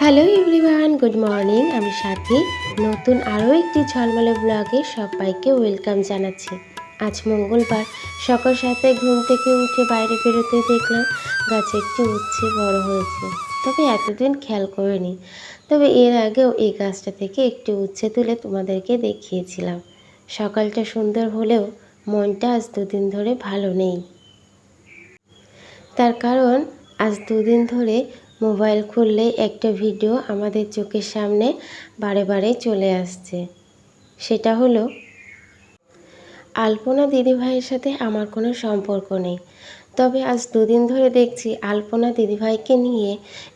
Hello everyone, good morning. আমি সাথী। নতুন আরও একটি ঝলমলে ব্লগে সবাইকে ওয়েলকাম জানাচ্ছি। আজ মঙ্গলবার, সকাল সাথে ঘুম থেকে উঠে বাইরে বেরোতে দেখলাম গাছে একটি উচ্ছে বড় হয়েছে। তবে এতদিন খেয়াল করিনি। তবে এর আগেও এই গাছটা থেকে একটি উচ্ছে তুলে তোমাদেরকে দেখিয়েছিলাম। সকালটা সুন্দর হলেও মনটা আজ দুদিন ধরে ভালো নেই। তার কারণ, আজ দুদিন ধরে মোবাইল খুললে একটা ভিডিও আমাদের চোখের সামনে বারে বারে চলে আসছে। সেটা হলো, আলপনা দিদিভাইয়ের সাথে আমার কোনো সম্পর্ক নেই। তবে আজ দুদিন ধরে দেখছি আলপনা দিদিভাইকে নিয়ে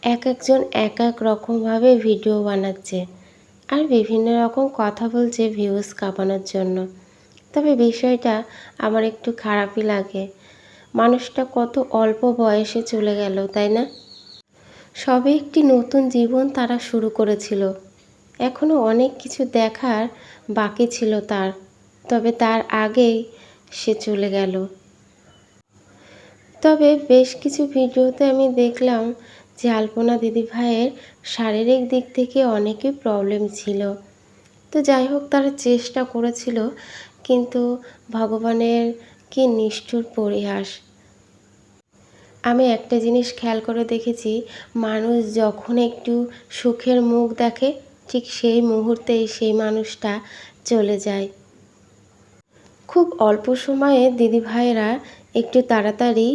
এক একজন এক এক রকমভাবে ভিডিও বানাচ্ছে আর বিভিন্ন রকম কথা বলছে ভিউজ কাঁপানোর জন্য। তবে বিষয়টা আমার একটু খারাপই লাগে। মানুষটা কত অল্প বয়সে চলে গেল, তাই না? সবে একটি নতুন জীবন তারা শুরু করেছিল। এখনও অনেক কিছু দেখার বাকি ছিল তার, তবে তার আগেই সে চলে গেল। তবে বেশ কিছু ভিডিওতে আমি দেখলাম যে আলপনা দিদি ভাইয়ের শারীরিক দিক থেকে অনেকই প্রবলেম ছিল। তো যাই হোক, তারা চেষ্টা করেছিল, কিন্তু ভগবানের কি নিষ্ঠুর পরিহাস। আমি একটা জিনিস খেয়াল করে দেখেছি, মানুষ যখন একটু সুখের মুখ দেখে, ঠিক সেই মুহূর্তেই সেই মানুষটা চলে যায়। খুব অল্প সময়ে দিদি ভাইয়েরা একটু তাড়াতাড়ি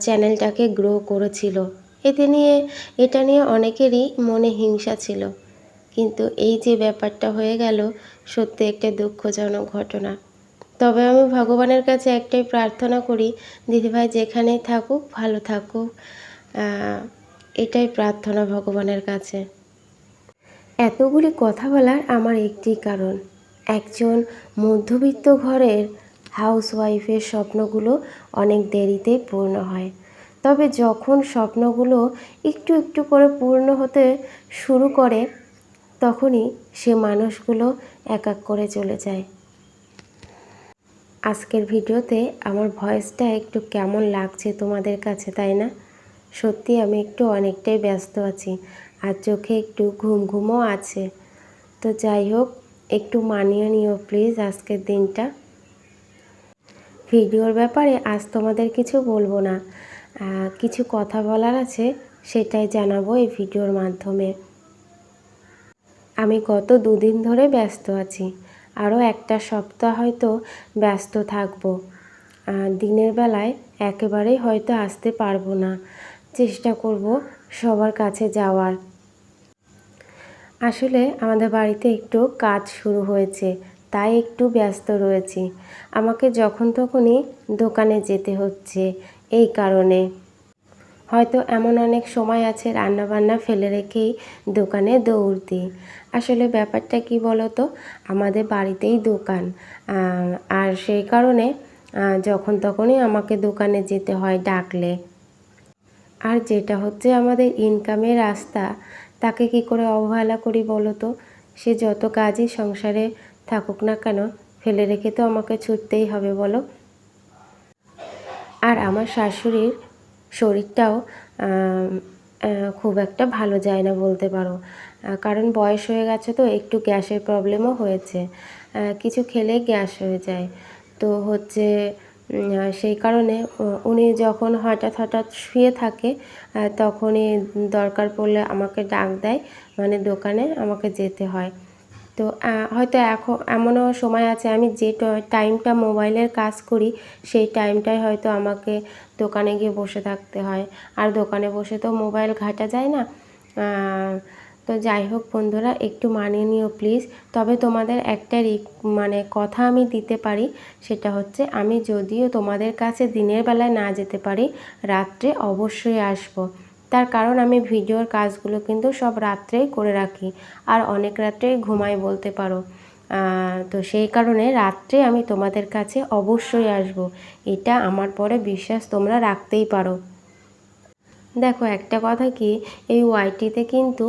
চ্যানেলটাকে গ্রো করেছিল। এতে নিয়ে, এটা নিয়ে অনেকেরই মনে হিংসা ছিল। কিন্তু এই যে ব্যাপারটা হয়ে গেল, সত্যি একটা দুঃখজনক ঘটনা। তবে আমি ভগবানের কাছে একটাই প্রার্থনা করি, দিদিভাই যেখানেই থাকুক, ভালো থাকুক। এটাই প্রার্থনা ভগবানের কাছে। এতগুলি কথা বলার আমার একটি কারণ। একজন মধ্যবিত্ত ঘরের হাউসওয়াইফের স্বপ্নগুলো অনেক দেরিতেই পূর্ণ হয়। তবে যখন স্বপ্নগুলো একটু একটু করে পূর্ণ হতে শুরু করে, তখনই সে মানুষগুলো এক এক করে চলে যায়। আজকের ভিডিওতে আমার ভয়েসটা একটু কেমন লাগছে তোমাদের কাছে, তাই না? সত্যি আমি একটু অনেকটাই ব্যস্ত আছি আর চোখে একটু ঘুম ঘুমও আছে। তো যাই হোক, একটু মানিয়ে নিও প্লিজ আজকের দিনটা। ভিডিওর ব্যাপারে আজ তোমাদের কিছু বলব না। কিছু কথা বলার আছে, সেটাই জানাব এই ভিডিওর মাধ্যমে। আমি গত দুদিন ধরে ব্যস্ত আছি। আরও একটা সপ্তাহ হয়তো ব্যস্ত থাকব। দিনের বেলায় একেবারেই হয়তো আসতে পারব না। চেষ্টা করব সবার কাছে যাওয়ার। আসলে আমাদের বাড়িতে একটু কাজ শুরু হয়েছে, তাই একটু ব্যস্ত রয়েছি। আমাকে যখন তখনই দোকানে যেতে হচ্ছে, এই কারণে। হয়তো এমন অনেক সময় আছে রান্নাবান্না ফেলে রেখেই দোকানে দৌড় দিই। আসলে ব্যাপারটা কি বলতো? আমাদের বাড়িতেই দোকান। আর সেই কারণে যখন তখনই আমাকে দোকানে যেতে হয় ডাকলে। আর যেটা হচ্ছে আমাদের ইনকামের রাস্তা, তাকে কি করে অবহেলা করি বলো তো সে যত কাজই সংসারে থাকুক না কেন, ফেলে রেখে তো আমাকে ছুটতেই হবে বলো। আর আমার শাশুড়ির শরীরটাও খুব একটা ভালো যায় না বলতে পারো। কারণ বয়স হয়ে গেছে তো, একটু গ্যাসের প্রবলেমও হয়েছে। কিছু খেলে গ্যাস হয়ে যায়। তো হচ্ছে সেই কারণে উনি যখন হঠাৎ হঠাৎ শুয়ে থাকে তখনই দরকার পড়লে আমাকে ডাক দেয়। মানে দোকানে আমাকে যেতে হয়। তো হয়তো এখন এমনও সময় আছে আমি যে টাইমটা মোবাইলের কাজ করি, সেই টাইমটায় হয়তো আমাকে দোকানে গিয়ে বসে থাকতে হয়। আর দোকানে বসে তো মোবাইল ঘাটা যায় না। তো যাই হোক বন্ধুরা, একটু মানিয়ে নিও প্লিজ। তবে তোমাদের একটা মানে কথা আমি দিতে পারি, সেটা হচ্ছে আমি যদিও তোমাদের কাছে দিনের বেলায় না যেতে পারি, রাত্রে অবশ্যই আসব। তার কারণ আমি ভিডিওর কাজগুলো কিন্তু সব রাত্রেই করে রাখি। আর অনেক রাত্রেই ঘুমাই বলতে পারো। তো সেই কারণে রাত্রে আমি তোমাদের কাছে অবশ্যই আসব। এটা আমার পরে বিশ্বাস তোমরা রাখতেই পারো। দেখো, একটা কথা কি, এই ওয়াইটিতে কিন্তু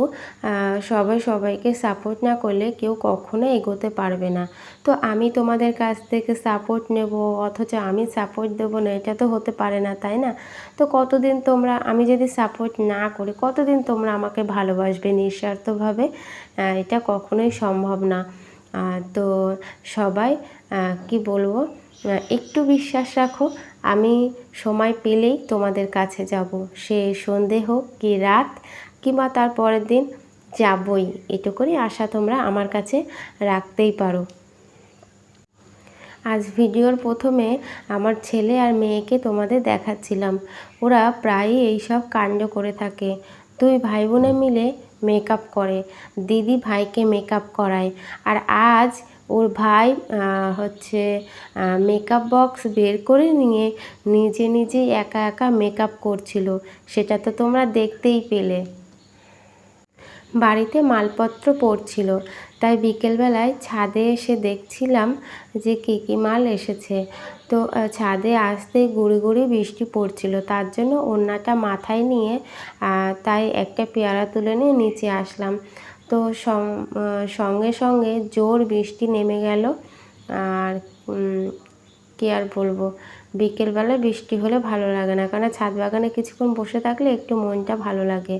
সবাই সবাইকে সাপোর্ট না করলে কেউ কখনো এগোতে পারবে না। তো আমি তোমাদের কাছ থেকে সাপোর্ট নেব, অথচ আমি সাপোর্ট দেবো না, এটা তো হতে পারে না, তাই না? তো কতদিন তোমরা, আমি যদি সাপোর্ট না করি, কতদিন তোমরা আমাকে ভালোবাসবে নিঃস্বার্থভাবে? এটা কখনোই সম্ভব না। তো সবাই কি বলব? একটু বিশ্বাস রাখো, আমি সময় পেলেই তোমাদের কাছে যাব। সে সন্ধে হোক কি রাত, কিংবা তার পরের দিন যাবই। এটুকুনি আশা তোমরা আমার কাছে রাখতেই পারো। আজ ভিডিওর প্রথমে আমার ছেলে আর মেয়েকে তোমাদের দেখাচ্ছিলাম। ওরা প্রায়ই এইসব কাণ্ড করে থাকে। দুই ভাই বোনে মিলে মেকআপ করে। দিদি ভাইকে মেকআপ করায়। আর আজ ওর ভাই হচ্ছে মেকআপ বক্স বের করে নিয়ে নিজে নিজেই একা একা মেকআপ করছিল। সেটা তো তোমরা দেখতেই পেলে। বাড়িতে মালপত্র পড়ছিল। তাই বিকেলবেলায় ছাদে এসে দেখছিলাম যে কী কী মাল এসেছে। তো ছাদে আসতে গুড়ি গুড়ি বৃষ্টি পড়ছিল। তার জন্য ওড়নাটা মাথায় নিয়ে তাই একটা পেয়ারা তুলে নিয়ে নিচে আসলাম। তো সঙ্গে সঙ্গে জোর বৃষ্টি নেমে গেল। আর কি আর বলব? বিকেলবেলা বৃষ্টি হলে ভালো লাগে না কারণ ছাদ বাগানে কিছুক্ষণ বসে থাকলে একটু মনটা ভালো লাগে।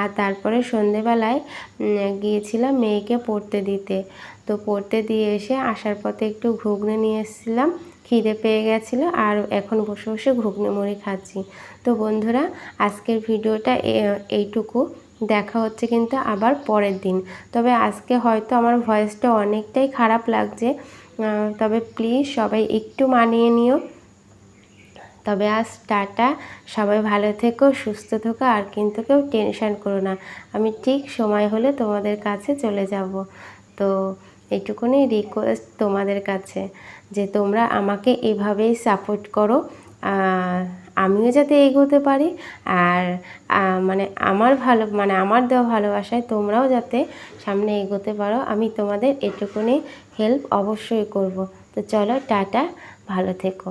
আর তারপরে সন্ধেবেলায় গিয়েছিলাম মেয়েকে পড়তে দিতে। তো পড়তে দিয়ে এসে আসার পথে একটু ঘুগনি নিয়ে এসেছিলাম, খিদে পেয়ে গেছিল, আর এখন বসে বসে ঘুগনি মুড়ি খাচ্ছি। তো বন্ধুরা, আজকের ভিডিওটা এইটুকু। দেখা হচ্ছে কিন্তু আবার পরের দিন। তবে আজকে হয়তো আমার ভয়েসটা অনেকটাই খারাপ লাগছে। তবে প্লিজ সবাই একটু মানিয়ে নিও। তবে আজ টাটা। সবাই ভালো থেকো, সুস্থ থেকো, আর কিন্তু কেউ টেনশান করো না। আমি ঠিক সময় হলে তোমাদের কাছে চলে যাব। তো এইটুকুনি রিকোয়েস্ট তোমাদের কাছে, যে তোমরা আমাকে এভাবেই সাপোর্ট করো। আমিও যাতে এগোতে পারি আর মানে আমার ভালো মানে আমার দেওয়া ভালোবাসায় তোমরাও যাতে সামনে এগোতে পারো, আমি তোমাদের এটুকুনি হেল্প অবশ্যই করব। তো চলো, টাটা, ভালো থেকো।